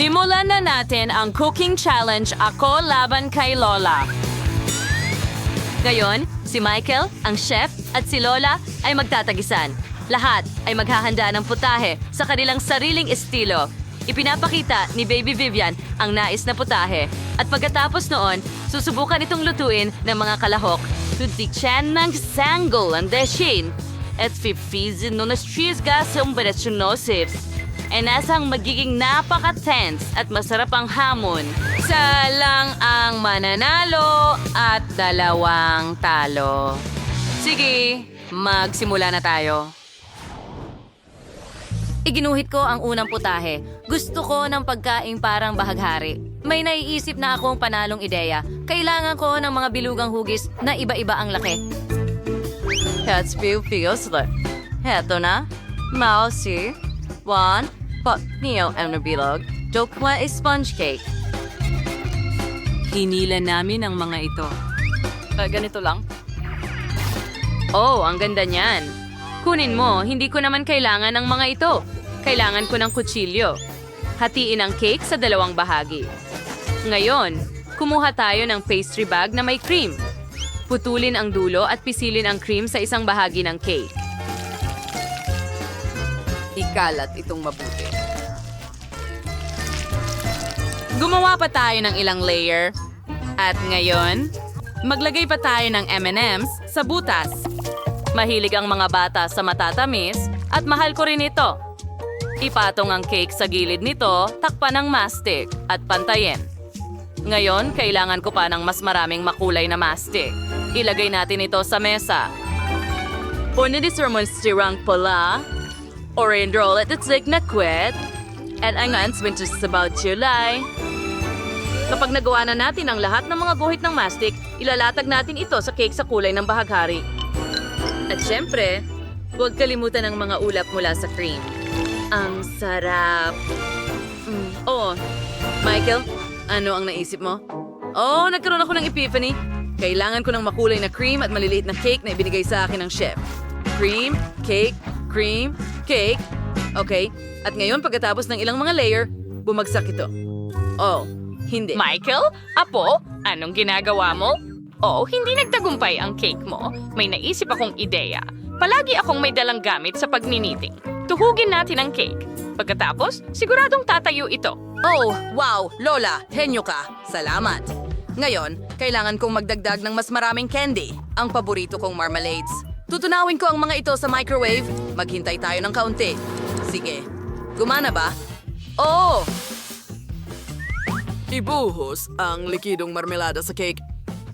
Simulan na natin ang cooking challenge ako laban kay Lola. Ngayon, si Michael, ang chef, at si Lola ay magtatagisan. Lahat ay maghahanda ng putahe sa kanilang sariling estilo. Ipinapakita ni Baby Vivian ang nais na putahe. At pagkatapos noon, susubukan itong lutuin ng mga kalahok. Tudikchen ng sanggol ang deshin. At fifizin no nas chisga sa umberasyonosip. E nasang magiging napaka-tense at masarap ang hamon. Isa lang ang mananalo at dalawang talo. Sige, magsimula na tayo. Iginuhit ko ang unang putahe. Gusto ko ng pagkaing parang bahaghari. May naiisip na akong panalong ideya. Kailangan ko ng mga bilugang hugis na iba-iba ang laki. That's few feels Heto na. Mousy. One. Pot meal and a bilog. Dokwa is sponge cake. Hinila namin ang mga ito. Ah, ganito lang? Oh, ang ganda niyan. Kunin mo, hindi ko naman kailangan ng mga ito. Kailangan ko ng kutsilyo. Hatiin ang cake sa dalawang bahagi. Ngayon, kumuha tayo ng pastry bag na may cream. Putulin ang dulo at pisilin ang cream sa isang bahagi ng cake. Ikalat itong mabuti. Gumawa pa tayo ng ilang layer. At ngayon, maglagay pa tayo ng M&M's sa butas. Mahilig ang mga bata sa matatamis at mahal ko rin ito. Ipatong ang cake sa gilid nito, takpan ng mastic at pantayin. Ngayon, kailangan ko pa ng mas maraming makulay na mastic. Ilagay natin ito sa mesa. Punidis stirang pula, orindrol at itzig na kwet, at angan swinches sa about July. Kapag nagawa na natin ang lahat ng mga guhit ng mastic, ilalatag natin ito sa cake sa kulay ng bahaghari. At syempre, huwag kalimutan ang mga ulap mula sa cream. Ang sarap. Mm. Oo. Michael, ano ang naisip mo? Oh, nagkaroon ako ng epiphany. Kailangan ko ng makulay na cream at maliliit na cake na ibinigay sa akin ng chef. Cream, cake, cream, cake. Okay, at ngayon pagkatapos ng ilang mga layer, bumagsak ito. Oh, hindi. Michael? Apo? Anong ginagawa mo? Oh, hindi nagtagumpay ang cake mo. May naisip akong ideya. Palagi akong may dalang gamit sa pagniniting. Tuhugin natin ang cake. Pagkatapos, siguradong tatayo ito. Oh, wow! Lola, henyo ka. Salamat. Ngayon, kailangan kong magdagdag ng mas maraming candy, ang paborito kong marmalades. Tutunawin ko ang mga ito sa microwave. Maghintay tayo ng kaunti. Sige. Gumana ba? Oh! Ibuhos ang likidong marmelada sa cake.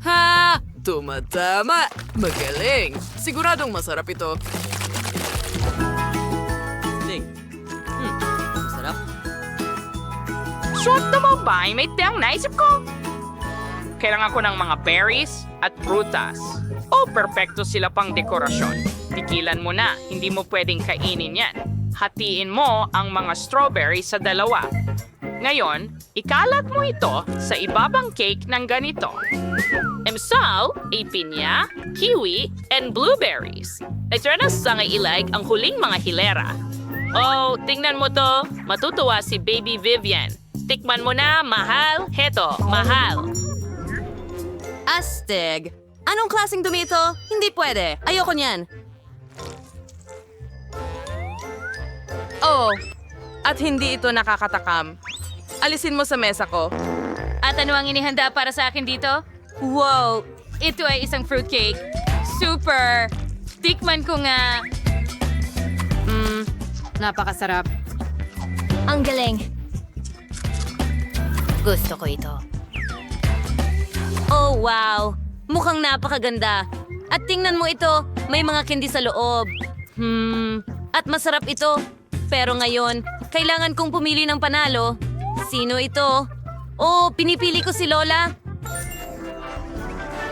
Ha! Tumatama! Magaling! Siguradong masarap ito. Ding. Hmm, masarap. Shot na mo ba? May tiyang naisip ko. Kailangan ko ng mga berries at prutas. Oh, perpekto sila pang dekorasyon. Tikilan mo na, hindi mo pwedeng kainin yan. Hatiin mo ang mga strawberry sa dalawa. Ngayon, ikalat mo ito sa ibabang cake ng ganito. Emsal, a pinya, kiwi, and blueberries. Natura sa nga ilag ang huling mga hilera. Oh, tingnan mo to. Matutuwa si Baby Vivian. Tikman mo na, mahal. Heto, mahal. Astig! Anong klaseng dumi? Hindi pwede. Ayoko niyan. Oh, at hindi ito nakakatakam. Alisin mo sa mesa ko. At ano ang inihanda para sa akin dito? Wow! Ito ay isang fruitcake. Super! Tikman ko nga. Mmm, napakasarap. Ang galing. Gusto ko ito. Oh, wow! Mukhang napakaganda. At tingnan mo ito, may mga candy sa loob. Hmm, at masarap ito. Pero ngayon, kailangan kong pumili ng panalo. Sino ito? Oh, pinipili ko si Lola.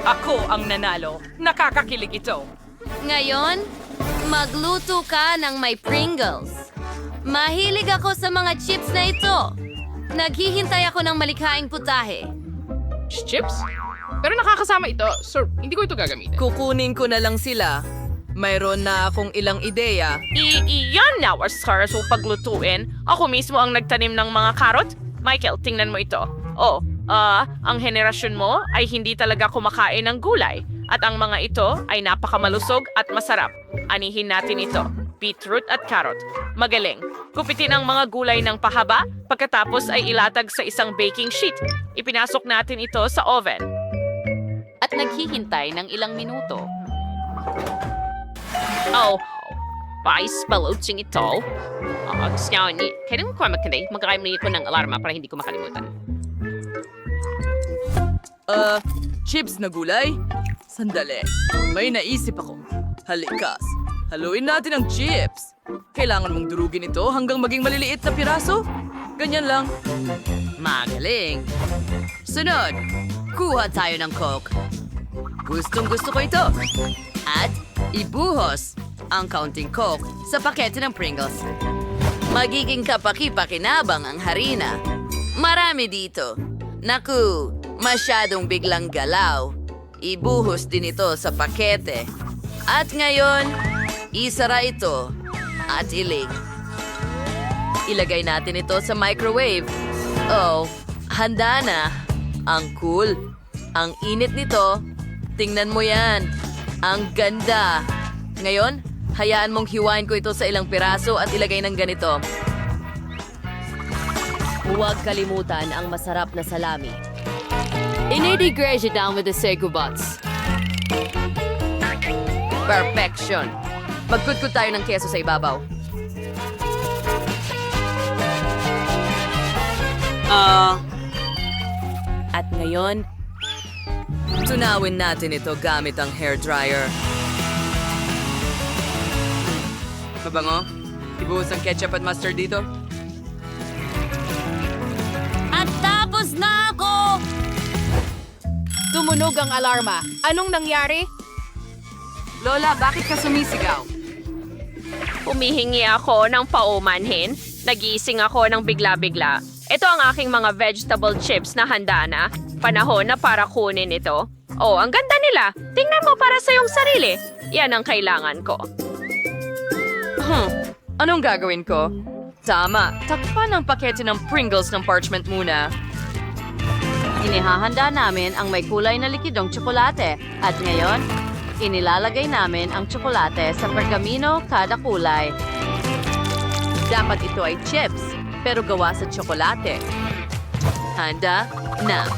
Ako ang nanalo. Nakakakilig ito. Ngayon, magluto ka ng may Pringles. Mahilig ako sa mga chips na ito. Naghihintay ako ng malikhaing putahe. Chips? Pero nakakasama ito. Sir, hindi ko ito gagamitin. Kukunin ko na lang sila. Mayroon na akong ilang ideya. I iyan na, Oscar, so paglutuin. Ako mismo ang nagtanim ng mga karot. Michael, tingnan mo ito. Oh, ah, ang henerasyon mo ay hindi talaga kumakain ng gulay. At ang mga ito ay napakamalusog at masarap. Anihin natin ito. Beetroot at carrot. Magaling. Kupitin ang mga gulay ng pahaba, pagkatapos ay ilatag sa isang baking sheet. Ipinasok natin ito sa oven. At naghihintay ng ilang minuto. Oh, Vice balutsing ito. Uh, gusto niya ni... Kailan ko magkanday? Magkakaimuli ko ng alarma para hindi ko makalimutan. Uh, chips na gulay? Sandali. May naisip ako. Halikas. Haluin natin ang chips. Kailangan mong durugin ito hanggang maging maliliit na piraso? Ganyan lang. Magaling. Sunod, kuha tayo ng Coke. Gustong gusto ko ito. At ibuhos ang kaunting Coke sa pakete ng Pringles. Magiging kapaki-pakinabang ang harina. Marami dito. Naku, masyadong biglang galaw. Ibuhos din ito sa pakete. At ngayon, isara ito at ilig. Ilagay natin ito sa microwave. Oh, handa na. Ang cool. Ang init nito. Tingnan mo yan. Ang ganda. Ngayon, hayaan mong hiwain ko ito sa ilang piraso at ilagay ng ganito. Huwag kalimutan ang masarap na salami. Inidigresia down with the Seiko Bots. Perfection. Magkudkod tayo ng keso sa ibabaw. Ah. At ngayon, Tunawin natin ito gamit ang hair dryer. Mabango? Ibuhos ang ketchup at mustard dito? At tapos na ako! Tumunog ang alarma. Anong nangyari? Lola, bakit ka sumisigaw? Humihingi ako ng paumanhin. Nagising ako ng bigla-bigla. Ito ang aking mga vegetable chips na handa na. Panahon na para kunin ito. Oh, ang ganda nila. Tingnan mo para sa iyong sarili. Yan ang kailangan ko. Hmm, anong gagawin ko? Tama, takpan ang pakete ng Pringles ng parchment muna. inihahanda namin ang may kulay na likidong tsokolate. At ngayon, inilalagay namin ang tsokolate sa pergamino kada kulay. Dapat ito ay chips, pero gawa sa tsokolate. Handa na.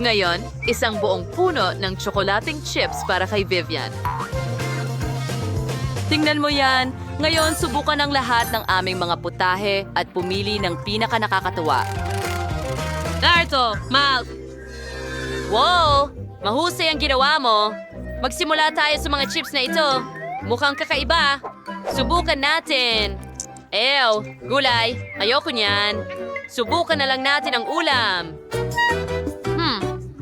Ngayon, isang buong puno ng tsokolating chips para kay Vivian. Tingnan mo yan. Ngayon, subukan ng lahat ng aming mga putahe at pumili ng pinaka nakakatuwa. Narto, Mal! Wow! Mahusay ang ginawa mo. Magsimula tayo sa mga chips na ito. Mukhang kakaiba. Subukan natin. Ew, gulay. Ayoko niyan. Subukan na lang natin ang ulam.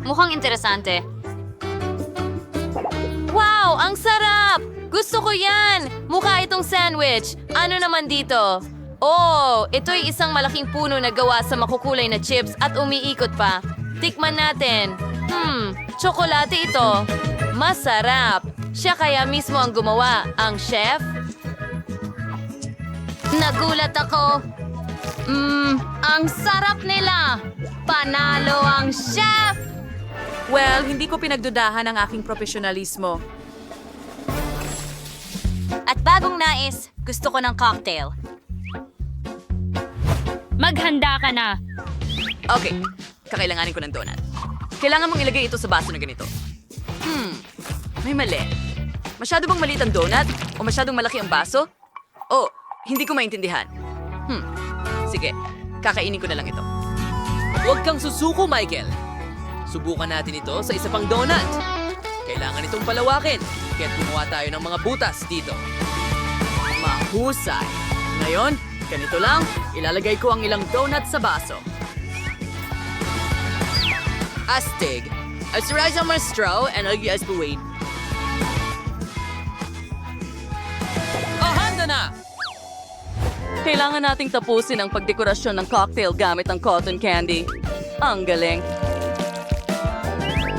Mukhang interesante. Wow, ang sarap! Gusto ko yan! Mukha itong sandwich. Ano naman dito? Oh, ito'y isang malaking puno na gawa sa makukulay na chips at umiikot pa. Tikman natin. Hmm, tsokolate ito. Masarap. Siya kaya mismo ang gumawa, ang chef? Nagulat ako. Mmm, ang sarap nila. Panalo ang chef! Well, hindi ko pinagdudahan ang aking profesionalismo. At bagong nais, gusto ko ng cocktail. Maghanda ka na. Okay, kakailanganin ko ng donut. Kailangan mong ilagay ito sa baso na ganito. Hmm, may mali. Masyado bang maliit ang donut? O masyadong malaki ang baso? O, hindi ko maintindihan. Hmm, sige, kakainin ko na lang ito. Huwag kang susuko, Michael. Subukan natin ito sa isa pang donut. Kailangan itong palawakin, kaya't gumawa tayo ng mga butas dito. Mahusay. Ngayon, ganito lang, ilalagay ko ang ilang donut sa baso. Astig. Asterize on my straw and I'll the weight. Oh, handa na! Kailangan nating tapusin ang pagdekorasyon ng cocktail gamit ang cotton candy. Ang galing.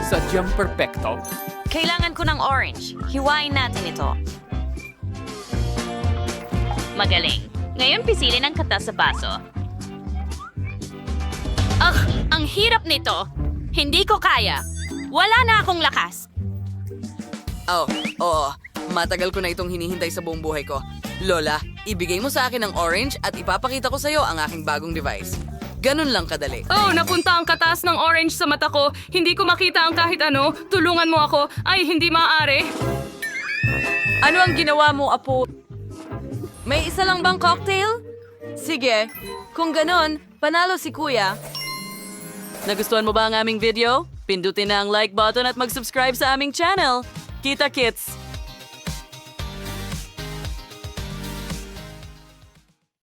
Sadyang perpekto. Kailangan ko ng orange. Hiwain natin ito. Magaling. Ngayon pisilin ang kata sa baso. hirap nito. Hindi ko kaya. Wala na akong lakas. Oh, oo. Matagal ko na itong hinihintay sa buong buhay ko. Lola, ibigay mo sa akin ang orange at ipapakita ko sa iyo ang aking bagong device. Ganun lang kadali. Oh, napunta ang katas ng orange sa mata ko. Hindi ko makita ang kahit ano. Tulungan mo ako. Ay, hindi maaari. Ano ang ginawa mo, Apo? May isa lang bang cocktail? Sige. Kung ganon, panalo si Kuya. Nagustuhan mo ba ang aming video? Pindutin na ang like button at mag-subscribe sa aming channel. Kita kits!